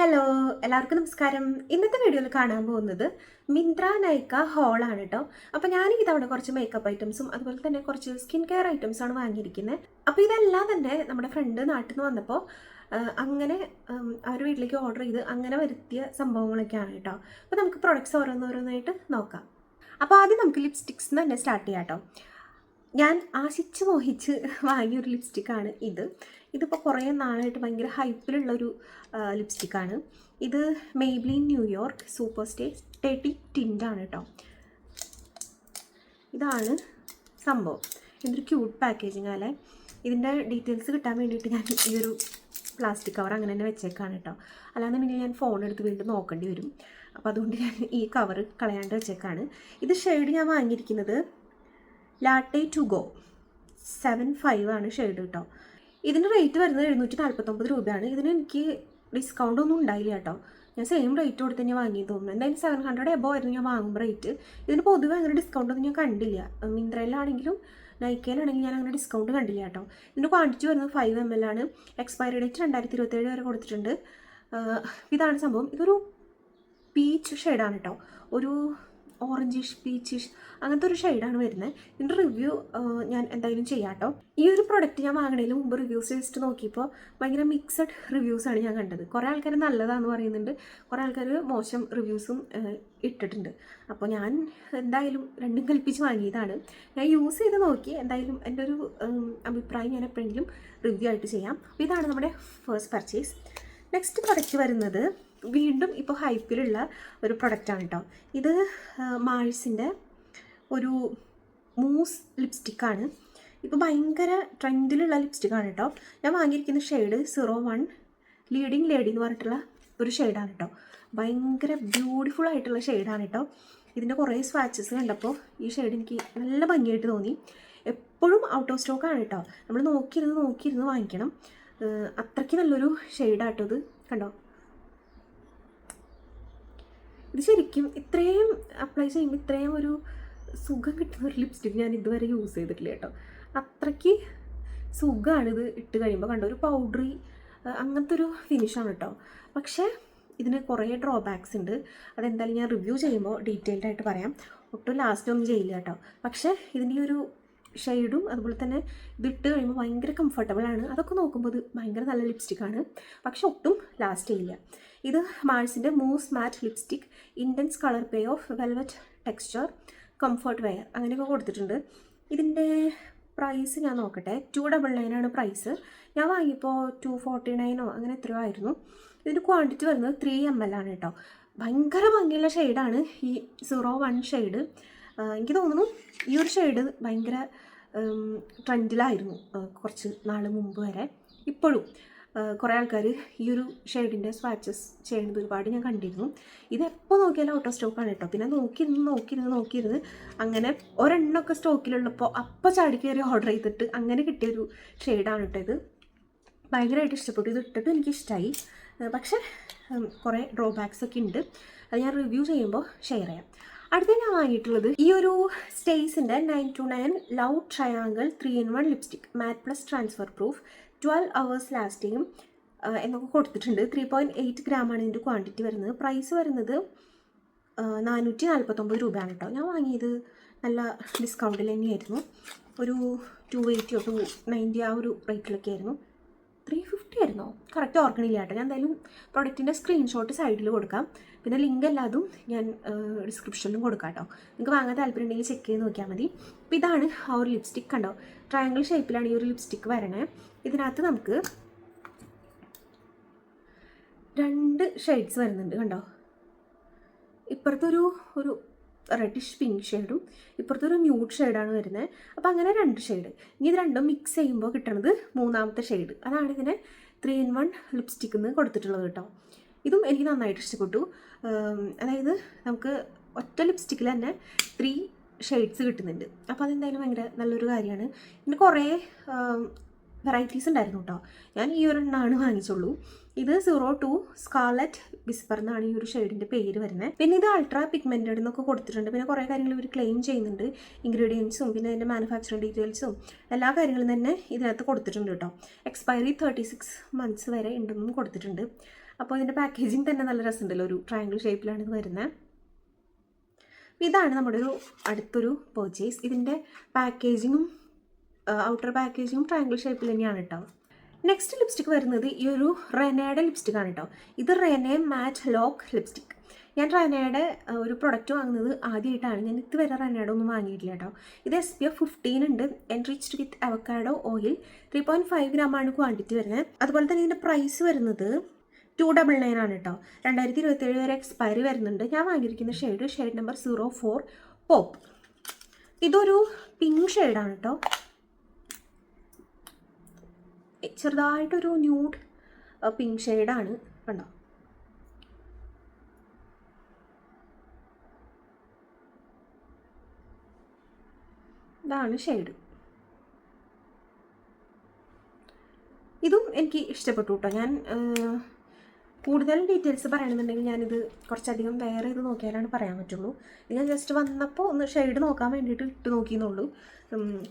Hello എല്ലാവർക്കും നമസ്കാരം. ഇന്നത്തെ വീഡിയോയിൽ കാണാൻ പോകുന്നത് മിന്ത്ര നൈക്ക ഹോളാണ് കേട്ടോ അപ്പോൾ ഞാൻ ഇതവിടെ കുറച്ച് മേക്കപ്പ് ഐറ്റംസും അതുപോലെ തന്നെ കുറച്ച് സ്കിൻ കെയർ ഐറ്റംസ് ആണ് വാങ്ങിയിരിക്കുന്നത് അപ്പോൾ ഇതെല്ലാം തന്നെ നമ്മുടെ ഫ്രണ്ട് നാട്ടിൽ നിന്ന് വന്നപ്പോൾ അങ്ങനെ അവർ വീട്ടിലേക്ക് ഓർഡർ ചെയ്ത് അങ്ങനെ വരുത്തിയ സംഭവങ്ങളൊക്കെയാണ് കേട്ടോ അപ്പോൾ നമുക്ക് പ്രൊഡക്ട്സ് ഓരോന്നോരോന്നായിട്ട് നോക്കാം. അപ്പോൾ ആദ്യം നമുക്ക് ലിപ്സ്റ്റിക്സ് തന്നെ സ്റ്റാർട്ട് ചെയ്യാം കേട്ടോ ഞാൻ ആശിച്ച് മോഹിച്ച് വാങ്ങിയ ഒരു ലിപ്സ്റ്റിക്കാണ് ഇത്. ഇതിപ്പോൾ കുറേ നാളായിട്ട് ഭയങ്കര ഹൈപ്പിലുള്ളൊരു ലിപ്സ്റ്റിക്കാണ് ഇത് Maybelline New York super stay thirty ടിന്റാണ് കേട്ടോ ഇതാണ് സംഭവം. എന്തൊരു ക്യൂട്ട് പാക്കേജിങ് അല്ലേ ഇതിന്റെ ഡീറ്റെയിൽസ് കിട്ടാൻ വേണ്ടിയിട്ട് ഞാൻ ഈ ഒരു പ്ലാസ്റ്റിക് കവർ അങ്ങനെ തന്നെ വെച്ചേക്കാണ് കേട്ടോ അല്ലാന്നുണ്ടെങ്കിൽ ഞാൻ ഫോൺ എടുത്ത് വീണ്ടും നോക്കേണ്ടി വരും. അപ്പോൾ അതുകൊണ്ട് ഞാൻ ഈ കവർ കളയാണ്ട് വെച്ചേക്കാണ്. ഇത് ഷെയ്ഡ് ഞാൻ വാങ്ങിയിരിക്കുന്നത് latte to go seven five ആണ് ഷെയ്ഡ് കേട്ടോ ഇതിന്റെ റേറ്റ് വരുന്നത് എഴുന്നൂറ്റി നാൽപ്പത്തൊമ്പത് രൂപയാണ്. ഇതിന് എനിക്ക് ഡിസ്കൗണ്ട് ഒന്നും ഉണ്ടായില്ല കേട്ടോ. ഞാൻ സെയിം റേറ്റ് കൊടുത്ത് തന്നെ വാങ്ങി തോന്നുന്നു. എന്തായാലും സെവൻ ഹൺഡ്രഡ് എബോ ആയിരുന്നു ഞാൻ വാങ്ങും റേറ്റ് ഇതിന് പൊതുവെ അങ്ങനെ ഡിസ്കൗണ്ട് ഒന്നും ഞാൻ കണ്ടില്ല. മിന്ത്രയിലാണെങ്കിലും നൈക്കയിലാണെങ്കിലും ഞാൻ അങ്ങനെ ഡിസ്കൗണ്ട് കണ്ടില്ല കേട്ടോ. ഇതിന്റെ ക്വാണ്ടിറ്റി വരുന്നത് ഫൈവ് എം എൽ ആണ്. എക്സ്പയറി ഡേറ്റ് രണ്ടായിരത്തി ഇരുപത്തേഴ് വരെ കൊടുത്തിട്ടുണ്ട്. ഇതാണ് സംഭവം. ഇതൊരു പീച്ച് ഷെയ്ഡാണ് കേട്ടോ. ഒരു ഓറഞ്ചിഷ് പീച്ചിഷ് അങ്ങനത്തെ ഒരു ഷെയ്ഡാണ് വരുന്നത്. ഇതിന്റെ റിവ്യൂ ഞാൻ എന്തായാലും ചെയ്യാം കേട്ടോ ഈ ഒരു പ്രൊഡക്റ്റ് ഞാൻ വാങ്ങണതിന് മുമ്പ് റിവ്യൂസ് ജസ്റ്റ് നോക്കിയപ്പോൾ ഭയങ്കര മിക്സഡ് റിവ്യൂസാണ് ഞാൻ കണ്ടത്. കുറേ ആൾക്കാർ നല്ലതാണെന്ന് പറയുന്നുണ്ട്. കുറേ ആൾക്കാർ മോശം റിവ്യൂസും ഇട്ടിട്ടുണ്ട്. അപ്പോൾ ഞാൻ എന്തായാലും രണ്ടും കൽപ്പിച്ച് വാങ്ങിയതാണ്. ഞാൻ യൂസ് ചെയ്ത് നോക്കി. എന്തായാലും എന്റെ ഒരു അഭിപ്രായം ഞാൻ എപ്പോഴെങ്കിലും റിവ്യൂ ആയിട്ട് ചെയ്യാം. അപ്പോൾ ഇതാണ് നമ്മുടെ ഫസ്റ്റ് പർച്ചേസ് നെക്സ്റ്റ് പ്രൊഡക്റ്റ് വരുന്നത് വീണ്ടും ഇപ്പോൾ ഹൈപ്പിലുള്ള ഒരു പ്രൊഡക്റ്റാണ് കേട്ടോ ഇത് മാഴ്സിന്റെ ഒരു മൂസ് ലിപ്സ്റ്റിക്കാണ് ഇപ്പോൾ ഭയങ്കര ട്രെൻഡിലുള്ള ലിപ്സ്റ്റിക്കാണ് കേട്ടോ ഞാൻ വാങ്ങിയിരിക്കുന്ന shade zero one leading lady എന്ന് പറഞ്ഞിട്ടുള്ള ഒരു ഷെയ്ഡാണ് കേട്ടോ ഭയങ്കര ബ്യൂട്ടിഫുൾ ആയിട്ടുള്ള ഷെയ്ഡാണ് കേട്ടോ ഇതിന്റെ കുറേ സ്വാച്ചസ് കണ്ടപ്പോൾ ഈ ഷെയ്ഡ് എനിക്ക് നല്ല ഭംഗിയായിട്ട് തോന്നി. എപ്പോഴും ഔട്ട് ഓഫ് സ്റ്റോക്കാണ് കേട്ടോ നമ്മൾ നോക്കിയിരുന്ന് നോക്കിയിരുന്ന് വാങ്ങിക്കണം. അത്രയ്ക്ക് നല്ലൊരു ഷെയ്ഡാട്ടോ ഇത്. കണ്ടോ? ഇത് ശരിക്കും ഇത്രയും അപ്ലൈ ചെയ്യുമ്പോൾ ഇത്രയും ഒരു സുഖം കിട്ടുന്ന ഒരു ലിപ്സ്റ്റിക് ഞാൻ ഇതുവരെ യൂസ് ചെയ്തിട്ടില്ല കേട്ടോ. അത്രയ്ക്ക് സുഖമാണിത് ഇട്ട് കഴിയുമ്പോൾ കണ്ടോ? ഒരു പൗഡറി അങ്ങനത്തെ ഒരു ഫിനിഷാണ് കേട്ടോ. പക്ഷേ ഇതിന് കുറേ ഡ്രോബാക്സ് ഉണ്ട്. അതെന്തായാലും ഞാൻ റിവ്യൂ ചെയ്യുമ്പോൾ ഡീറ്റെയിൽഡ് ആയിട്ട് പറയാം. ഒട്ടും ലാസ്റ്റ് ഒന്നും ചെയ്യില്ല കേട്ടോ. പക്ഷേ ഇതിന്റെ ഒരു ഷെയ്ഡും അതുപോലെ തന്നെ ഇതിട്ട് കഴിയുമ്പോൾ ഭയങ്കര കംഫർട്ടബിൾ ആണ്. അതൊക്കെ നോക്കുമ്പോൾ ഇത് ഭയങ്കര നല്ല ലിപ്സ്റ്റിക്കാണ് പക്ഷെ ഒട്ടും ലാസ്റ്റ് ചെയ്യില്ല. ഇത് മാഴ്സിന്റെ mousse matte lipstick intense colour pay off velvet texture comfort wear അങ്ങനെയൊക്കെ കൊടുത്തിട്ടുണ്ട്. ഇതിന്റെ പ്രൈസ് ഞാൻ നോക്കട്ടെ. ടു ഡബിൾ നയനാണ് പ്രൈസ് ഞാൻ വാങ്ങിയപ്പോൾ ടു ഫോർട്ടി നയനോ അങ്ങനെ എത്രയോ ആയിരുന്നു. ഇതിന്റെ ക്വാണ്ടിറ്റി വരുന്നത് ത്രീ എം എൽ ആണ് കേട്ടോ. ഭയങ്കര ഭംഗിയുള്ള ഷെയ്ഡാണ് ഈ സീറോ വൺ ഷെയ്ഡ് എനിക്ക് തോന്നുന്നു ഈ ഒരു ഷെയ്ഡ് ഭയങ്കര ട്രെൻഡിലായിരുന്നു കുറച്ച് നാൾ മുമ്പ് വരെ. ഇപ്പോഴും കുറേ ആൾക്കാർ ഈ ഒരു ഷെയ്ഡിന്റെ സ്വാച്ചസ് ചെയ്യുന്നത് ഒരുപാട് ഞാൻ കണ്ടിരുന്നു. ഇത് നോക്കിയാലും ഔട്ട് ഓഫ് സ്റ്റോക്കാണ് കേട്ടോ. പിന്നെ നോക്കിയിരുന്ന് നോക്കിയിരുന്ന് നോക്കിയിരുന്ന് അങ്ങനെ ഒരെണ്ണമൊക്കെ സ്റ്റോക്കിലുള്ളപ്പോൾ അപ്പോൾ ചാടി കയറി ഓർഡർ ചെയ്തിട്ട് അങ്ങനെ കിട്ടിയൊരു ഷെയ്ഡാണ് കേട്ടോ ഇത്. ഭയങ്കരമായിട്ട് ഇഷ്ടപ്പെട്ടു. ഇത് ഇട്ടിട്ട് എനിക്കിഷ്ടമായി പക്ഷേ കുറേ ഡ്രോബാക്സ് ഒക്കെ ഉണ്ട്. അത് ഞാൻ റിവ്യൂ ചെയ്യുമ്പോൾ ഷെയർ ചെയ്യാം. അടുത്ത ഞാൻ വാങ്ങിയിട്ടുള്ളത് ഈ ഒരു സ്റ്റേസിന്റെ nine two nine love triangle three in one lipstick matte plus transfer proof twelve hours ലാസ്റ്റിങ്ങും എന്നൊക്കെ കൊടുത്തിട്ടുണ്ട്. ത്രീ പോയിന്റ് എയ്റ്റ് ഗ്രാമാണ് ഇതിന്റെ ക്വാണ്ടിറ്റി വരുന്നത്. പ്രൈസ് വരുന്നത് നാനൂറ്റി നാൽപ്പത്തൊമ്പത് രൂപയാണ് കേട്ടോ ഞാൻ വാങ്ങിയത് നല്ല ഡിസ്കൗണ്ടിൽ തന്നെയായിരുന്നു. ഒരു ടു എയ്റ്റിയോ ടു നയന്റി ആ ഒരു റേറ്റിലൊക്കെ ആയിരുന്നു. ത്രീ ഫിഫ്റ്റി ആയിരുന്നോ? കറക്റ്റ് ഓർക്കണില്ല കേട്ടോ. ഞാൻ എന്തായാലും പ്രൊഡക്റ്റിന്റെ സ്ക്രീൻഷോട്ട് സൈഡിൽ കൊടുക്കാം. പിന്നെ ലിങ്ക് എല്ലാതും ഞാൻ ഡിസ്ക്രിപ്ഷനിലും കൊടുക്കാം കേട്ടോ. നിങ്ങൾക്ക് വാങ്ങാൻ താല്പര്യം ഉണ്ടെങ്കിൽ ചെക്ക് ചെയ്ത് നോക്കിയാൽ മതി. അപ്പോൾ ഇതാണ് ആ ഒരു ലിപ്സ്റ്റിക് കണ്ടോ? ട്രയാങ്കിൾ ഷേപ്പിലാണ് ഈ ഒരു ലിപ്സ്റ്റിക് വരണേ. ഇതിനകത്ത് നമുക്ക് രണ്ട് ഷെയ്ഡ്സ് വരുന്നുണ്ട് കണ്ടോ? ഇപ്പുറത്തൊരു ഒരു റെഡിഷ് പിങ്ക് ഷെയ്ഡും ഇപ്പുറത്തൊരു ന്യൂഡ് ഷെയ്ഡാണ് വരുന്നത് അപ്പോൾ അങ്ങനെ രണ്ട് ഷെയ്ഡ് ഇനി ഇത് രണ്ടും മിക്സ് ചെയ്യുമ്പോൾ കിട്ടുന്നത് മൂന്നാമത്തെ ഷെയ്ഡ് അതാണ് ഇതിനെ ത്രീ ഇൻ വൺ ലിപ്സ്റ്റിക്ക് എന്ന് കൊടുത്തിട്ടുള്ളത് കേട്ടോ. ഇതും എനിക്ക് നന്നായിട്ട് ഇഷ്ടപ്പെട്ടു. അതായത് നമുക്ക് ഒറ്റ ലിപ്സ്റ്റിക്കിൽ തന്നെ ത്രീ ഷെയ്ഡ്സ് കിട്ടുന്നുണ്ട്. അപ്പോൾ അതെന്തായാലും ഭയങ്കര നല്ലൊരു കാര്യമാണ്. പിന്നെ കുറേ വെറൈറ്റീസ് ഉണ്ടായിരുന്നു കേട്ടോ ഞാൻ ഈ ഒരു ഒരെണ്ണമാണ് വാങ്ങിച്ചുള്ളൂ. ഇത് സീറോ ടു സ്കാർലറ്റ് വിസ്പർ എന്നാണ് ഈ ഒരു ഷെയ്ഡിന്റെ പേര് വരുന്നത് പിന്നെ ഇത് അൾട്രാ പിഗ്മെന്റഡ് എന്നൊക്കെ കൊടുത്തിട്ടുണ്ട്. പിന്നെ കുറേ കാര്യങ്ങൾ ഇവർ ക്ലെയിം ചെയ്യുന്നുണ്ട്. ഇൻഗ്രീഡിയൻസും പിന്നെ അതിന്റെ മാനുഫാക്ചറിങ് ഡീറ്റെയിൽസും എല്ലാ കാര്യങ്ങളും തന്നെ ഇതിനകത്ത് കൊടുത്തിട്ടുണ്ട് കേട്ടോ എക്സ്പയറി തേർട്ടി സിക്സ് മന്ത്സ് വരെ ഉണ്ടെന്നും കൊടുത്തിട്ടുണ്ട്. അപ്പോൾ ഇതിന്റെ പാക്കേജിങ് തന്നെ നല്ല രസമുണ്ടല്ലോ ഒരു ട്രയാങ്കിൾ ഷേപ്പിലാണ് ഇത് വരുന്നത് ഇതാണ് നമ്മുടെ ഒരു അടുത്തൊരു പർച്ചേസ് ഇതിന്റെ പാക്കേജിങ്ങും ഔട്ടർ പാക്കേജും ട്രയാങ്കിൾ ഷേപ്പിൽ തന്നെയാണ് കേട്ടോ നെക്സ്റ്റ് ലിപ്സ്റ്റിക് വരുന്നത് ഈ ഒരു റെനയുടെ ലിപ്സ്റ്റിക് ആണ് കേട്ടോ ഇത് റെനെ മാറ്റ് ലോക്ക് ലിപ്സ്റ്റിക് ഞാൻ റെനയുടെ ഒരു പ്രൊഡക്റ്റ് വാങ്ങുന്നത് ആദ്യമായിട്ടാണ് ഞാൻ ഇതുവരെ റെനയുടെ ഒന്നും വാങ്ങിയിട്ടില്ല കേട്ടോ ഇത് എസ് പി എഫ് ഫിഫ്റ്റീൻ ഉണ്ട്. Enriched with avocado oil three point five gram ആണ് ക്വാണ്ടിറ്റി വരുന്നത്. അതുപോലെ തന്നെ ഇതിന്റെ പ്രൈസ് വരുന്നത് ടു ഡബിൾ നയൻ ആണ് കേട്ടോ രണ്ടായിരത്തി ഇരുപത്തേഴ് വരെ എക്സ്പയറി വരുന്നുണ്ട്. ഞാൻ വാങ്ങിയിരിക്കുന്ന shade shade number zero four pop ഇതൊരു പിങ്ക് ഷെയ്ഡാണ് കേട്ടോ ചെറുതായിട്ടൊരു ന്യൂഡ് പിങ്ക് ഷെയ്ഡാണ് കണ്ടോ? ഇതാണ് ഷെയ്ഡ് ഇതും എനിക്ക് ഇഷ്ടപ്പെട്ടു കേട്ടോ. ഞാൻ കൂടുതൽ ഡീറ്റെയിൽസ് പറയണമെന്നുണ്ടെങ്കിൽ ഞാനിത് കുറച്ചധികം വേറെ ഇത് നോക്കിയാലാണ് പറയാൻ പറ്റുള്ളൂ. ഞാൻ ജസ്റ്റ് വന്നപ്പോൾ ഒന്ന് ഷെയ്ഡ് നോക്കാൻ വേണ്ടിയിട്ട് ഇട്ട് നോക്കിയെന്നുള്ളൂ.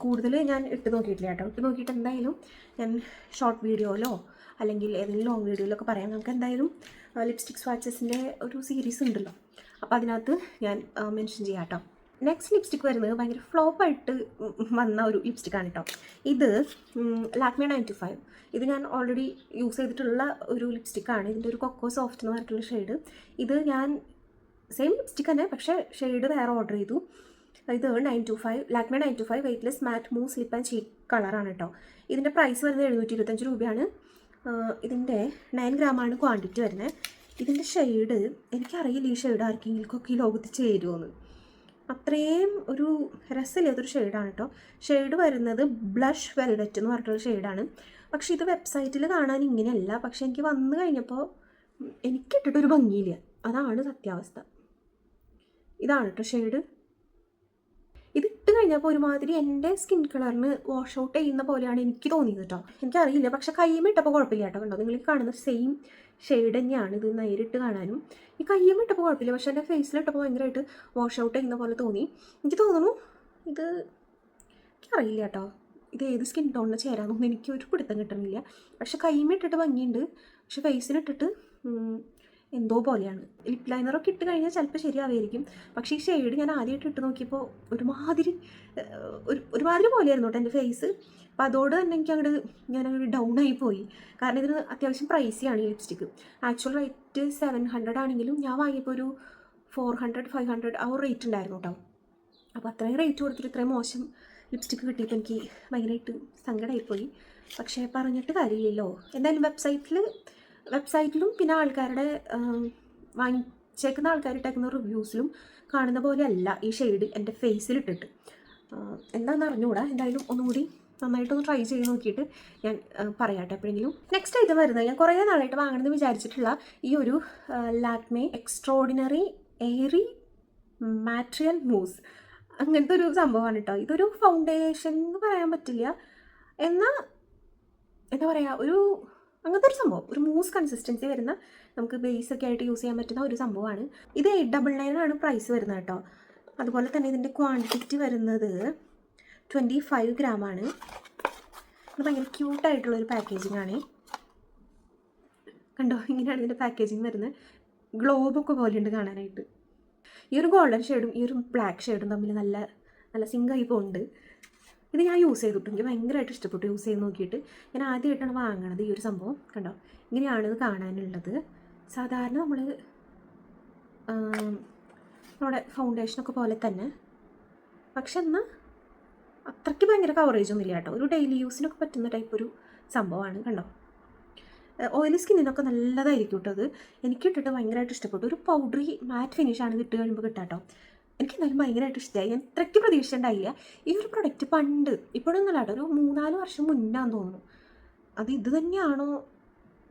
കൂടുതൽ ഞാൻ ഇട്ട് നോക്കിയിട്ടില്ല കേട്ടോ. ഇട്ട് നോക്കിയിട്ട് എന്തായാലും ഞാൻ ഷോർട്ട് വീഡിയോയിലോ അല്ലെങ്കിൽ ഏതെങ്കിലും ലോങ് വീഡിയോയിലൊക്കെ പറയാം. നമുക്ക് എന്തായാലും ലിപ്സ്റ്റിക് സ്വാച്ചസിന്റെ ഒരു സീരീസ് ഉണ്ടല്ലോ. അപ്പോൾ അതിനകത്ത് ഞാൻ മെൻഷൻ ചെയ്യാം കേട്ടോ. നെക്സ്റ്റ് ലിപ്സ്റ്റിക് വരുന്നത് ഭയങ്കര ഫ്ലോപ്പായിട്ട് വന്ന ഒരു ലിപ്സ്റ്റിക്കാണ് കേട്ടോ ഇത് ലാക്മി നയന്റി ഫൈവ് ഇത് ഞാൻ ഓൾറെഡി യൂസ് ചെയ്തിട്ടുള്ള ഒരു ലിപ്സ്റ്റിക്കാണ് ഇതിന്റെ ഒരു കൊക്കോ സോഫ്റ്റ് എന്ന് പറഞ്ഞിട്ടുള്ള ഷെയ്ഡ് ഇത് ഞാൻ സെയിം ലിപ്സ്റ്റിക് തന്നെ പക്ഷേ ഷെയ്ഡ് വേറെ ഓർഡർ ചെയ്തു. ഇത് nine to five Lakme nine to five weightless matte mousse lip and cheek കളറാണ് കേട്ടോ ഇതിന്റെ പ്രൈസ് വരുന്നത് എഴുന്നൂറ്റി ഇരുപത്തഞ്ച് രൂപയാണ് ഇതിന്റെ നയൻ ഗ്രാമാണ് ക്വാണ്ടിറ്റി വരുന്നത്. ഇതിന്റെ ഷെയ്ഡ് എനിക്കറിയില്ല ഈ ഷെയ്ഡ് ആർക്കെങ്കിലുമൊക്കെ ഈ ലോകത്ത് ചേരുമെന്ന് അത്രയും ഒരു രസമില്ലാത്തൊരു ഷെയ്ഡാണ് കേട്ടോ ഷെയ്ഡ് വരുന്നത് ബ്ലഷ് വെൽവെറ്റ് എന്ന് പറഞ്ഞിട്ടുള്ള ഷെയ്ഡാണ് പക്ഷേ ഇത് വെബ്സൈറ്റിൽ കാണാൻ ഇങ്ങനെയല്ല. പക്ഷെ എനിക്ക് വന്നു കഴിഞ്ഞപ്പോൾ എനിക്ക് ഇട്ടിട്ടൊരു ഭംഗിയില്ല. അതാണ് സത്യാവസ്ഥ. ഇതാണ് കേട്ടോ ഷെയ്ഡ് ഇത് ഇട്ട് കഴിഞ്ഞപ്പോൾ ഒരുമാതിരി എന്റെ സ്കിൻ കളറിന് വാഷ് ഔട്ട് ചെയ്യുന്ന പോലെയാണ് എനിക്ക് തോന്നിയത് കേട്ടോ എനിക്കറിയില്ല. പക്ഷേ കൈമ ഇട്ടപ്പോൾ കുഴപ്പമില്ല കേട്ടോ കണ്ടോ? നിങ്ങൾ കാണുന്ന സെയിം ഷെയ്ഡ് തന്നെയാണ് ഇത് നേരിട്ട് കാണാനും. ഈ കയ്യും ഇട്ടപ്പോൾ കുഴപ്പമില്ല. പക്ഷെ എന്റെ ഫേസിലിട്ടപ്പോൾ ഭയങ്കരമായിട്ട് വാഷ് ഔട്ട് ചെയ്യുന്ന പോലെ തോന്നി. എനിക്ക് തോന്നുന്നു ഇത് എനിക്കറിയില്ല കേട്ടോ. ഇത് ഏത് സ്കിൻ ടോണിന് ചേരാമെന്നൊന്നും എനിക്ക് ഒരു പിടുത്തം കിട്ടുന്നില്ല. പക്ഷെ കൈമ ഇട്ടിട്ട് ഭംഗിയുണ്ട്. പക്ഷെ ഫേസിലിട്ടിട്ട് എന്തോ പോലെയാണ്. ലിപ് ലൈനറൊക്കെ ഇട്ട് കഴിഞ്ഞാൽ ചിലപ്പോൾ ശരിയാവുമായിരിക്കും. പക്ഷേ ഈ ഷെയ്ഡ് ഞാൻ ആദ്യമായിട്ട് ഇട്ട് നോക്കിയപ്പോൾ ഒരുമാതിരി ഒരു ഒരുമാതിരി പോലെയായിരുന്നു കേട്ടോ എന്റെ ഫേസ് അപ്പോൾ അതോട് തന്നെ എനിക്ക് അങ്ങോട്ട് ഞാൻ അങ്ങോട്ട് ഡൗൺ ആയി പോയി. കാരണം ഇതിന് അത്യാവശ്യം പ്രൈസിയാണ് ഈ lipstick actual rate seven hundred ആണെങ്കിലും ഞാൻ വാങ്ങിയപ്പോൾ ഒരു ഫോർ ഹൺഡ്രഡ് ഫൈവ് ഹൺഡ്രഡ് ആ ഒരു റേറ്റ് ഉണ്ടായിരുന്നു കേട്ടോ. അപ്പോൾ അത്രയും റേറ്റ് കൊടുത്തിട്ട് ഇത്രയും മോശം ലിപ്സ്റ്റിക്ക് കിട്ടിയപ്പോൾ എനിക്ക് ഭയങ്കരമായിട്ട് സങ്കടമായിപ്പോയി. പക്ഷേ പറഞ്ഞിട്ട് കാര്യമില്ലല്ലോ. എന്തായാലും വെബ്സൈറ്റിൽ വെബ്സൈറ്റിലും പിന്നെ ആൾക്കാരുടെ വാങ്ങിച്ചേക്കുന്ന ഇട്ടേക്കുന്ന റിവ്യൂസിലും കാണുന്ന പോലെ അല്ല ഈ ഷെയ്ഡ് എന്റെ ഫേസിലിട്ടിട്ട്. എന്താണെന്ന് അറിഞ്ഞുകൂടാ എന്തായാലും ഒന്നുകൂടി നന്നായിട്ടൊന്ന് ട്രൈ ചെയ്ത് നോക്കിയിട്ട് ഞാൻ പറയാട്ടെ എപ്പോഴെങ്കിലും. നെക്സ്റ്റ് ഇത് വരുന്നത് ഞാൻ കുറേ നാളായിട്ട് വാങ്ങണമെന്ന് വിചാരിച്ചിട്ടുള്ള ഈ ഒരു Lakme extraordinary airy material mousse അങ്ങനത്തെ ഒരു സംഭവമാണ് കേട്ടോ ഇതൊരു ഫൗണ്ടേഷൻ എന്ന് പറയാൻ പറ്റില്ല. എന്നാൽ എന്താ പറയുക ഒരു അങ്ങനത്തെ ഒരു സംഭവം. ഒരു മൂസ് കൺസിസ്റ്റൻസി വരുന്ന നമുക്ക് ബേസ് ആയിട്ട് യൂസ് ചെയ്യാൻ പറ്റുന്ന ഒരു സംഭവമാണ്. ഇത് എയ്റ്റ് ഡബിൾ നയൻ ആണ് പ്രൈസ് വരുന്നത് കേട്ടോ. അതുപോലെ തന്നെ ഇതിന്റെ ക്വാണ്ടിറ്റി വരുന്നത് ട്വന്റി ഫൈവ് ഗ്രാമാണ് ഇത് ഭയങ്കര ക്യൂട്ടായിട്ടുള്ളൊരു പാക്കേജിംഗ് ആണ്. കണ്ടോ? ഇങ്ങനെയാണ് ഇതിന്റെ പാക്കേജിങ് വരുന്നത്. ഗ്ലോബൊക്കെ പോലെയുണ്ട് കാണാനായിട്ട്. ഈ ഒരു ഗോൾഡൻ ഷെയ്ഡും ഈ ഒരു ബ്ലാക്ക് ഷെയ്ഡും തമ്മിൽ നല്ല നല്ല സിങ്കായി പോകുന്നുണ്ട് ഇത് ഞാൻ യൂസ് ചെയ്തിട്ടു എനിക്ക് ഭയങ്കരമായിട്ട് ഇഷ്ടപ്പെട്ടു. യൂസ് ചെയ്ത് നോക്കിയിട്ട് ഞാൻ ആദ്യമായിട്ടാണ് വാങ്ങണത് ഈ ഒരു സംഭവം. കണ്ടോ? ഇങ്ങനെയാണ് ഇത് കാണാനുള്ളത്. സാധാരണ നമ്മൾ നമ്മുടെ ഫൗണ്ടേഷനൊക്കെ പോലെ തന്നെ. പക്ഷെ എന്നാൽ അത്രയ്ക്ക് ഭയങ്കര കവറേജ് ഒന്നുമില്ല കേട്ടോ. ഒരു ഡെയിലി യൂസിനൊക്കെ പറ്റുന്ന ടൈപ്പ് ഒരു സംഭവമാണ്. കണ്ടോ? ഓയിലി സ്കിന്നിനൊക്കെ നല്ലതായിരിക്കും കേട്ടോ അത് എനിക്ക് ഇട്ടിട്ട് ഭയങ്കരമായിട്ട് ഇഷ്ടപ്പെട്ടു. ഒരു പൗഡറി മാറ്റ് ഫിനിഷാണ് ഇത് ഇട്ട് കഴിയുമ്പോൾ കിട്ടാട്ടോ. എനിക്ക് എന്തായാലും ഭയങ്കരമായിട്ട് ഇഷ്ടമായി ഞാൻ ഇത്രയ്ക്ക് പ്രതീക്ഷിച്ചിട്ടുണ്ടായില്ല. ഈ ഒരു പ്രൊഡക്റ്റ് പണ്ട് ഇപ്പോഴൊന്നുമല്ല കേട്ടോ ഒരു മൂന്നാൽ വർഷം മുന്നാന്ന് തോന്നുന്നു. അത് ഇത് തന്നെയാണോ?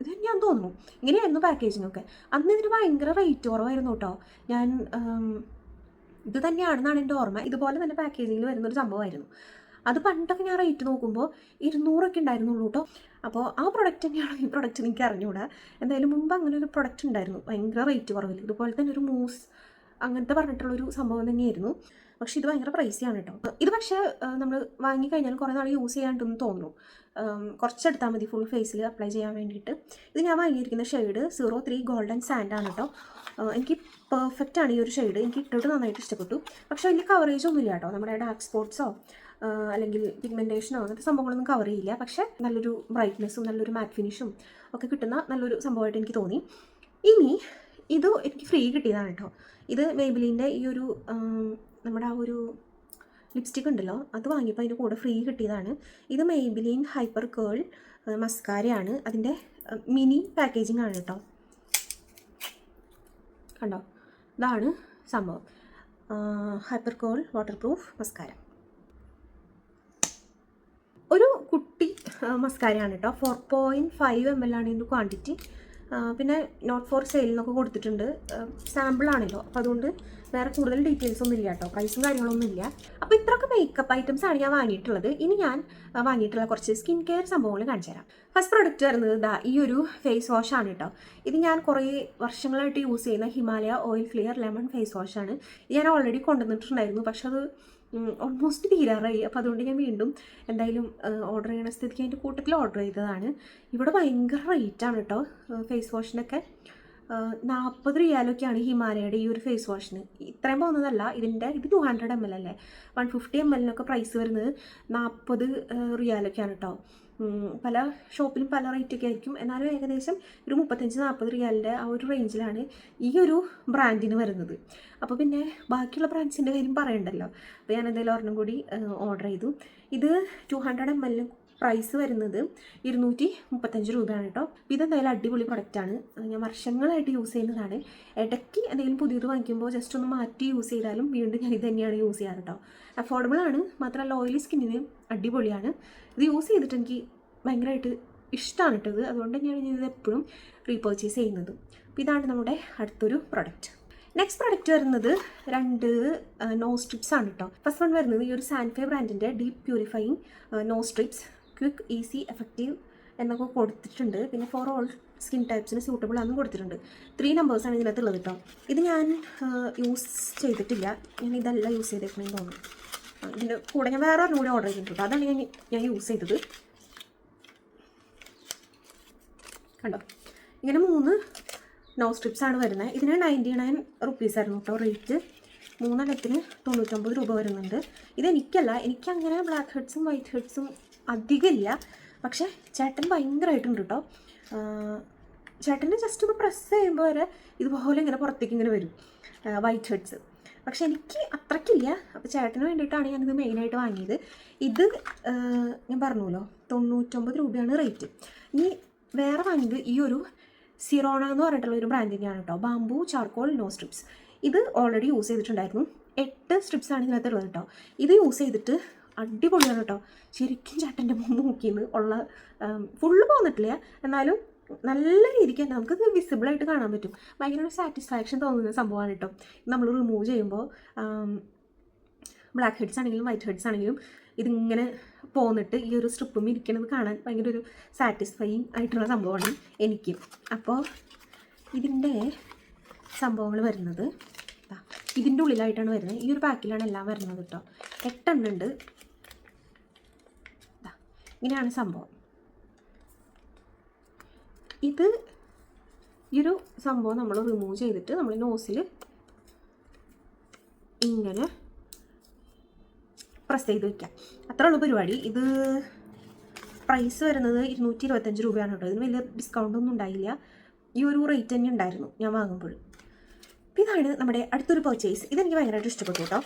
ഇത് തന്നെയാന്ന് തോന്നുന്നു. ഇങ്ങനെയായിരുന്നു പാക്കേജിംഗ് ഒക്കെ. അന്ന് ഇതിന് ഭയങ്കര റേറ്റ് കുറവായിരുന്നു കേട്ടോ. ഞാൻ ഇത് തന്നെയാണെന്നാണ് എന്റെ ഓർമ്മ. ഇതുപോലെ തന്നെ പാക്കേജിങ്ങിൽ വരുന്നൊരു സംഭവമായിരുന്നു. അത് പണ്ടൊക്കെ ഞാൻ റേറ്റ് നോക്കുമ്പോൾ ഇരുന്നൂറൊക്കെ ഉണ്ടായിരുന്നുള്ളൂ കേട്ടോ. അപ്പോൾ ആ പ്രൊഡക്റ്റ് തന്നെയാണോ ഈ പ്രൊഡക്റ്റ് എനിക്ക് അറിഞ്ഞുകൂടാ എന്തായാലും മുമ്പ് അങ്ങനെ ഒരു പ്രൊഡക്റ്റ് ഉണ്ടായിരുന്നു. ഭയങ്കര റേറ്റ് കുറവില്ല ഇതുപോലെ തന്നെ ഒരു മൂസ് അങ്ങനത്തെ പറഞ്ഞിട്ടുള്ളൊരു സംഭവം തന്നെയായിരുന്നു. പക്ഷേ ഇത് ഭയങ്കര പ്രൈസിയാണ് കേട്ടോ ഇത് പക്ഷേ നമ്മൾ വാങ്ങിക്കഴിഞ്ഞാൽ കുറേ നാൾ യൂസ് ചെയ്യാണ്ടെന്ന് തോന്നുന്നു. കുറച്ചെടുത്താൽ മതി ഫുൾ ഫേസിൽ അപ്ലൈ ചെയ്യാൻ വേണ്ടിയിട്ട്. ഇത് ഞാൻ വാങ്ങിയിരിക്കുന്ന shade zero three golden sand ആണ് കേട്ടോ എനിക്ക് പെർഫെക്റ്റ് ആണ് ഈ ഒരു ഷെയ്ഡ് എനിക്ക് ഇട്ടിട്ട് നന്നായിട്ട് ഇഷ്ടപ്പെട്ടു. പക്ഷേ വലിയ കവറേജ് ഒന്നുമില്ല കേട്ടോ നമ്മുടെ ഡാർക്ക് സ്പോട്ട്സോ അല്ലെങ്കിൽ പിഗ്മെന്റേഷനോ അങ്ങനത്തെ സംഭവങ്ങളൊന്നും കവർ ചെയ്യില്ല. പക്ഷേ നല്ലൊരു ബ്രൈറ്റ്നെസ്സും നല്ലൊരു മാറ്റ് ഫിനിഷും ഒക്കെ കിട്ടുന്ന നല്ലൊരു സംഭവമായിട്ട് എനിക്ക് തോന്നി. ഇനി ഇത് എനിക്ക് ഫ്രീ കിട്ടിയതാണ് കേട്ടോ ഇത് മേബിലിന്റെ ഈ ഒരു നമ്മുടെ ആ ഒരു ലിപ്സ്റ്റിക് ഉണ്ടല്ലോ അത് വാങ്ങിയപ്പോൾ അതിന്റെ കൂടെ ഫ്രീ കിട്ടിയതാണ്. ഇത് മേബിലിൻ ഹൈപ്പർ കേൾ മസ്കാരയാണ് അതിന്റെ മിനി പാക്കേജിംഗ് ആണ് കേട്ടോ. കണ്ടോ? ഇതാണ് സംഭവം. Hyper curl water proof mascara ഒരു കുട്ടി മസ്കാരയാണ് കേട്ടോ. Four point five M L ആണ് ഇതിന്റെ ക്വാണ്ടിറ്റി പിന്നെ നോട്ട് ഫോർ സെയിൽ എന്നൊക്കെ കൊടുത്തിട്ടുണ്ട്. സാമ്പിൾ ആണല്ലോ. അപ്പോൾ അതുകൊണ്ട് വേറെ കൂടുതൽ ഡീറ്റെയിൽസ് ഒന്നും ഇല്ല കേട്ടോ. പ്രൈസും കാര്യങ്ങളൊന്നും ഇല്ല. അപ്പോൾ ഇത്രയൊക്കെ മേക്കപ്പ് ഐറ്റംസ് ആണ് ഞാൻ വാങ്ങിയിട്ടുള്ളത്. ഇനി ഞാൻ വാങ്ങിയിട്ടുള്ള കുറച്ച് സ്കിൻ കെയർ സംഭവങ്ങൾ കാണിച്ചു തരാം. ഫസ്റ്റ് പ്രൊഡക്റ്റ് വരുന്നത് ദാ ഈ ഒരു ഫേസ് വാഷ് ആണ് കേട്ടോ. ഇത് ഞാൻ കുറേ വർഷങ്ങളായിട്ട് യൂസ് ചെയ്യുന്ന Himalaya oil clear lemon face wash ആണ്. ഇത് ഞാൻ ഓൾറെഡി കൊണ്ടുവന്നിട്ടുണ്ടായിരുന്നു. പക്ഷെ അത് ഓൾമോസ്റ്റ് തീരാറായി. അപ്പോൾ അതുകൊണ്ട് ഞാൻ വീണ്ടും എന്തായാലും ഓർഡർ ചെയ്യണ സ്ഥിതിക്ക് അതിന്റെ കൂട്ടത്തിൽ ഓർഡർ ചെയ്തതാണ്. ഇവിടെ ഭയങ്കര റേറ്റാണ് കേട്ടോ ഫേസ് വാഷിനൊക്കെ നാൽപ്പത് റിയാലൊക്കെയാണ് ഹിമാലയയുടെ ഈ ഒരു ഫേസ് വാഷിന് ഇത്രയും പോകുന്നതല്ല ഇതിന്റെ ഇത് ടു ഹൺഡ്രഡ് എം എൽ അല്ലേ? വൺ ഫിഫ്റ്റി എം എല്ലിനൊക്കെ പ്രൈസ് വരുന്നത് നാൽപ്പത് റിയാലൊക്കെയാണ് കേട്ടോ പല ഷോപ്പിലും പല റേറ്റൊക്കെ ആയിരിക്കും. എന്നാലും ഏകദേശം ഒരു മുപ്പത്തഞ്ച് നാൽപ്പത് റിയാലിന്റെ ആ ഒരു റേഞ്ചിലാണ് ഈ ഒരു ബ്രാൻഡിന് വരുന്നത്. അപ്പോൾ പിന്നെ ബാക്കിയുള്ള ബ്രാൻഡ്സിന്റെ കാര്യം പറയണ്ടല്ലോ. അപ്പോൾ ഞാൻ എന്തായാലും ഒരെണ്ണം കൂടി ഓർഡർ ചെയ്തു. ഇത് two hundred M L price വരുന്നത് ഇരുന്നൂറ്റി മുപ്പത്തഞ്ച് രൂപയാണ് കേട്ടോ. ഇതെന്തായാലും അടിപൊളി പ്രൊഡക്റ്റാണ് ഞാൻ വർഷങ്ങളായിട്ട് യൂസ് ചെയ്യുന്നതാണ്. ഇടയ്ക്ക് എന്തെങ്കിലും പുതിയത് വാങ്ങിക്കുമ്പോൾ ജസ്റ്റ് ഒന്ന് മാറ്റി യൂസ് ചെയ്താലും വീണ്ടും ഞാൻ ഇത് തന്നെയാണ് യൂസ് ചെയ്യാറ് കേട്ടോ. അഫോർഡബിൾ ആണ്. മാത്രമല്ല ഓയിലി സ്കിന്നിന് അടിപൊളിയാണ്. ഇത് യൂസ് ചെയ്തിട്ട് എനിക്ക് ഭയങ്കരമായിട്ട് ഇഷ്ടമാണ് ഇട്ടത് അതുകൊണ്ട് തന്നെയാണ് ഇത് എപ്പോഴും റീപർച്ചേസ് ചെയ്യുന്നത്. അപ്പോൾ ഇതാണ് നമ്മുടെ അടുത്തൊരു പ്രൊഡക്റ്റ് നെക്സ്റ്റ് പ്രൊഡക്റ്റ് വരുന്നത് രണ്ട് നോ സ്ട്രിപ്സ് ആണ് കേട്ടോ ഫസ്റ്റ് വൺ വരുന്നത് ഈ ഒരു സാൻഫേ ബ്രാൻഡിന്റെ deep purifying no strips quick easy effective എന്നൊക്കെ കൊടുത്തിട്ടുണ്ട്. പിന്നെ ഫോർ ഓൾ സ്കിൻ ടൈപ്സിന് സ്യൂട്ടബിൾ ആണെന്നും കൊടുത്തിട്ടുണ്ട്. ത്രീ നമ്പേഴ്സാണ് ഇതിനകത്തുള്ളത് കേട്ടോ ഇത് ഞാൻ യൂസ് ചെയ്തിട്ടില്ല. ഞാൻ ഇതല്ല യൂസ് ചെയ്തേക്കണമെന്ന് തോന്നുന്നു. ഇതിന്റെ കൂടെ ഞാൻ വേറെ ഒരെണ്ണം കൂടി ഓർഡർ ചെയ്തിട്ടുണ്ട്. അതാണ് ഞാൻ ഞാൻ യൂസ് ചെയ്തത്. കണ്ടോ? ഇങ്ങനെ മൂന്ന് നോ സ്ട്രിപ്സ് ആണ് വരുന്നത്. ഇതിന് നയന്റി നയൻ റുപ്പീസ് ആയിരുന്നു കേട്ടോ റേറ്റ് മൂന്നെണ്ണത്തിന് തൊണ്ണൂറ്റൊമ്പത് രൂപ വരുന്നുണ്ട്. ഇതെനിക്കല്ല എനിക്കങ്ങനെ ബ്ലാക്ക് ഹെഡ്സും വൈറ്റ് ഹെഡ്സും അധികമില്ല. പക്ഷേ ചേട്ടൻ ഭയങ്കരമായിട്ടുണ്ട് കേട്ടോ ചേട്ടന് ജസ്റ്റ് ഒന്ന് പ്രസ് ചെയ്യുമ്പോൾ വരെ ഇതുപോലെ ഇങ്ങനെ പുറത്തേക്ക് ഇങ്ങനെ വരും. വൈറ്റ് ഹെഡ്സ് പക്ഷെ എനിക്ക് അത്രയ്ക്കില്ല അപ്പോൾ ചേട്ടന് വേണ്ടിയിട്ടാണ് ഞാനിത് മെയിനായിട്ട് വാങ്ങിയത്. ഇത് ഞാൻ പറഞ്ഞല്ലോ തൊണ്ണൂറ്റൊമ്പത് രൂപയാണ് റേറ്റ് ഇനി വേറെ വാങ്ങിയത് ഈ ഒരു സിറോണ എന്ന് പറഞ്ഞിട്ടുള്ള ഒരു ബ്രാൻഡിന്റെയാണ് കേട്ടോ ബാംബു ചാർക്കോൾ നോ സ്ട്രിപ്സ് ഇത് ഓൾറെഡി യൂസ് ചെയ്തിട്ടുണ്ടായിരുന്നു. എട്ട് സ്ട്രിപ്സ് ആണ് ഇതിനകത്തുള്ളത് കേട്ടോ ഇത് യൂസ് ചെയ്തിട്ട് അടിപൊളിയാണ് കേട്ടോ ശരിക്കും ചേട്ടന്റെ മൂക്കിന്ന് ഉള്ള ഫുള്ള് പോന്നിട്ടില്ല. എന്നാലും നല്ല രീതിക്ക് തന്നെ നമുക്കത് വിസിബിളായിട്ട് കാണാൻ പറ്റും. ഭയങ്കര ഒരു സാറ്റിസ്ഫാക്ഷൻ തോന്നുന്ന സംഭവമാണ് കേട്ടോ നമ്മൾ റിമൂവ് ചെയ്യുമ്പോൾ ബ്ലാക്ക് ഹെഡ്സ് ആണെങ്കിലും വൈറ്റ് ഹെഡ്സ് ആണെങ്കിലും ഇതിങ്ങനെ പോന്നിട്ട് ഈ ഒരു സ്ട്രിപ്പും ഇരിക്കണത് കാണാൻ ഭയങ്കര ഒരു സാറ്റിസ്ഫൈയിങ് ആയിട്ടുള്ള സംഭവമാണ് എനിക്ക്. അപ്പോൾ ഇതിന്റെ സംഭവങ്ങൾ വരുന്നത് ഇതിന്റെ ഉള്ളിലായിട്ടാണ് വരുന്നത്. ഈ ഒരു പാക്കിലാണ് എല്ലാം വരുന്നത് കേട്ടോ എട്ടെണ്ണുണ്ട്. ഇങ്ങനെയാണ് സംഭവം. ഇത് ഈ ഒരു സംഭവം നമ്മൾ റിമൂവ് ചെയ്തിട്ട് നമ്മൾ നോസിൽ ഇങ്ങനെ പ്രസ് ചെയ്ത് വയ്ക്കാം അത്ര ഉള്ള പരിപാടി. ഇത് പ്രൈസ് വരുന്നത് ഇരുന്നൂറ്റി ഇരുപത്തഞ്ച് രൂപയാണ് കേട്ടോ. ഇതിന് വലിയ ഡിസ്കൗണ്ട് ഒന്നും ഉണ്ടായില്ല. ഈ ഒരു റേറ്റ് തന്നെ ഉണ്ടായിരുന്നു ഞാൻ വാങ്ങുമ്പോൾ. ഇതാണ് നമ്മുടെ അടുത്തൊരു പർച്ചേസ് ഇതെനിക്ക് ഭയങ്കരമായിട്ട് ഇഷ്ടപ്പെട്ടു കേട്ടോ.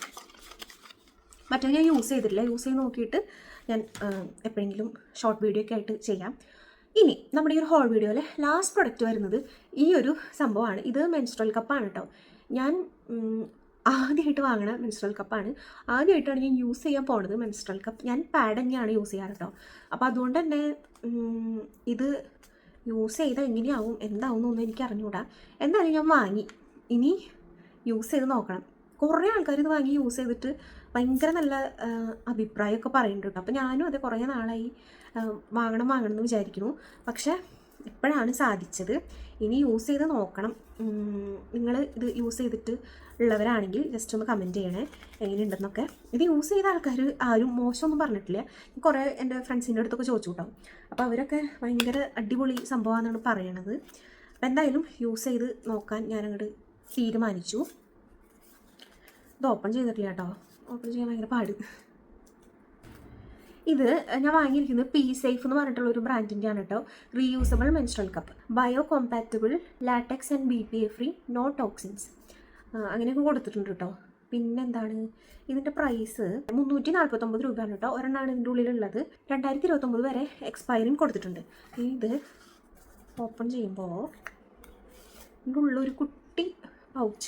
മറ്റേ ഞാൻ യൂസ് ചെയ്തിട്ടില്ല. യൂസ് ചെയ്ത് നോക്കിയിട്ട് ഞാൻ എപ്പോഴെങ്കിലും ഷോർട്ട് വീഡിയോ ഒക്കെ ആയിട്ട് ചെയ്യാം. ഇനി നമ്മുടെ ഈ ഒരു ഹോൾ വീഡിയോയിലെ ലാസ്റ്റ് പ്രൊഡക്റ്റ് വരുന്നത് ഈ ഒരു സംഭവമാണ്. ഇത് മെൻസ്ട്രൽ കപ്പാണ് കേട്ടോ ഞാൻ ആദ്യമായിട്ട് വാങ്ങണ മെൻസ്ട്രൽ കപ്പാണ് ആദ്യമായിട്ടാണ് ഞാൻ യൂസ് ചെയ്യാൻ പോണത് മെൻസ്ട്രൽ കപ്പ് ഞാൻ പാഡ് യൂസ് ചെയ്യാറ് കേട്ടോ അപ്പോൾ അതുകൊണ്ട് തന്നെ ഇത് യൂസ് ചെയ്താൽ എങ്ങനെയാവും എന്താവും എന്നൊന്നും എനിക്ക് അറിഞ്ഞുകൂടാ എന്തായാലും ഞാൻ വാങ്ങി. ഇനി യൂസ് ചെയ്ത് നോക്കണം. കുറേ ആൾക്കാർ ഇത് വാങ്ങി യൂസ് ചെയ്തിട്ട് ഭയങ്കര നല്ല അഭിപ്രായമൊക്കെ പറയുന്നുണ്ട് അപ്പോൾ ഞാനും അത് കുറേ നാളായി വാങ്ങണം വാങ്ങണം എന്ന് വിചാരിക്കുന്നു. പക്ഷേ ഇപ്പോഴാണ് സാധിച്ചത്. ഇനി യൂസ് ചെയ്ത് നോക്കണം. നിങ്ങൾ ഇത് യൂസ് ചെയ്തിട്ട് ഉള്ളവരാണെങ്കിൽ ജസ്റ്റ് ഒന്ന് കമന്റ് ചെയ്യണേ. എങ്ങനെയുണ്ടെന്നൊക്കെ. ഇത് യൂസ് ചെയ്ത ആൾക്കാർ ആരും മോശമൊന്നും പറഞ്ഞിട്ടില്ല. കുറേ എന്റെ ഫ്രണ്ട്സിന്റെ അടുത്തൊക്കെ ചോദിച്ചു കേട്ടോ അപ്പോൾ അവരൊക്കെ ഭയങ്കര അടിപൊളി സംഭവമാണെന്നാണ് പറയണത്. അപ്പോൾ എന്തായാലും യൂസ് ചെയ്ത് നോക്കാൻ ഞാനങ്ങോട്ട് തീരുമാനിച്ചു. ഇത് ഓപ്പൺ ചെയ്തിട്ടില്ല കേട്ടോ. ഓപ്പൺ ചെയ്യാൻ ഭയങ്കര പാട്. ഇത് ഞാൻ വാങ്ങിയിരിക്കുന്നത് പി സേഫ് എന്ന് പറഞ്ഞിട്ടുള്ള ഒരു ബ്രാൻഡിന്റെ ആണ് കേട്ടോ. Reusable menstrual cup biocompatible latex and B P A free no toxins അങ്ങനെയൊക്കെ കൊടുത്തിട്ടുണ്ട് കേട്ടോ. പിന്നെന്താണ്? ഇതിന്റെ പ്രൈസ് മുന്നൂറ്റി നാൽപ്പത്തൊമ്പത് രൂപയാണ് കേട്ടോ. ഒരെണ്ണമാണ് ഇതിന്റെ ഉള്ളിലുള്ളത്. രണ്ടായിരത്തി ഇരുപത്തൊമ്പത് വരെ എക്സ്പയറിങ് കൊടുത്തിട്ടുണ്ട്. ഇത് ഓപ്പൺ ചെയ്യുമ്പോൾ ഇതിന്റെ ഉള്ളൊരു കുട്ടി പൗച്ച്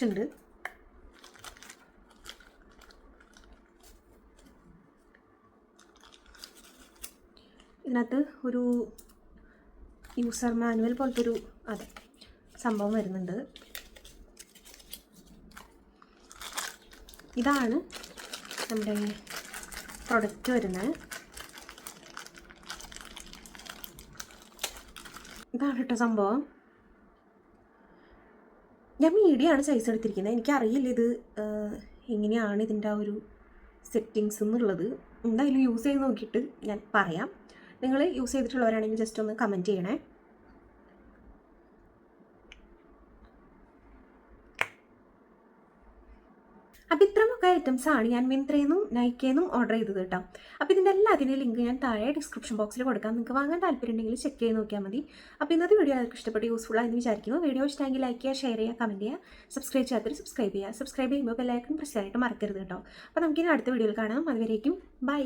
ഇതിനകത്ത് ഒരു യൂസർ മാനുവൽ പോലത്തെ ഒരു അതെ സംഭവം വരുന്നുണ്ട്. ഇതാണ് നമ്മുടെ പ്രൊഡക്റ്റ് വരുന്നത്. ഇതാണ് കേട്ടോ സംഭവം. ഞാൻ മീഡിയമാണ് സൈസ് എടുത്തിരിക്കുന്നത്. എനിക്കറിയില്ല ഇത് എങ്ങനെയാണ് ഇതിന്റെ ആ ഒരു സെറ്റിങ്സ് എന്നുള്ളത്. എന്തായാലും യൂസ് ചെയ്ത് നോക്കിയിട്ട് ഞാൻ പറയാം. നിങ്ങൾ യൂസ് ചെയ്തിട്ടുള്ളവരാണെങ്കിൽ ജസ്റ്റ് ഒന്ന് കമന്റ് ചെയ്യണേ. അപ്പോൾ ഇത്രമൊക്കെ ഐറ്റംസ് ആണ് ഞാൻ മിന്ത്രയിൽ നിന്നും നൈക്കയിൽ നിന്നും ഓർഡർ ചെയ്തത് കേട്ടോ. അപ്പോൾ ഇതിന്റെ എല്ലാത്തിന്റെയും ലിങ്ക് ഞാൻ താഴെ ഡിസ്ക്രിപ്ഷൻ ബോക്സിൽ കൊടുക്കാം. നിങ്ങൾക്ക് വാങ്ങാൻ താല്പര്യം ഉണ്ടെങ്കിൽ ചെക്ക് ചെയ്ത് നോക്കിയാൽ മതി. അപ്പോൾ ഇന്നത്തെ വീഡിയോ അവർക്ക് ഇഷ്ടപ്പെട്ട് യൂസ്ഫുൾ ആയെന്ന് വിചാരിക്കുന്നു. വീഡിയോ ഇഷ്ടമെങ്കിൽ ലൈക്ക് ചെയ്യുക ഷെയർ ചെയ്യുക കമന്റ് ചെയ്യുക. സബ്സ്ക്രൈബ് ചെയ്യാത്തവർ സബ്സ്ക്രൈബ് ചെയ്യുക. സബ്സ്ക്രൈബ് ചെയ്യുമ്പോൾ ബെല്ലൈക്കൺ പ്രസ് മറക്കരുത് കേട്ടോ. അപ്പോൾ നമുക്കിനി അടുത്ത വീഡിയോയിൽ കാണാം. അതുവരേക്കും ബൈ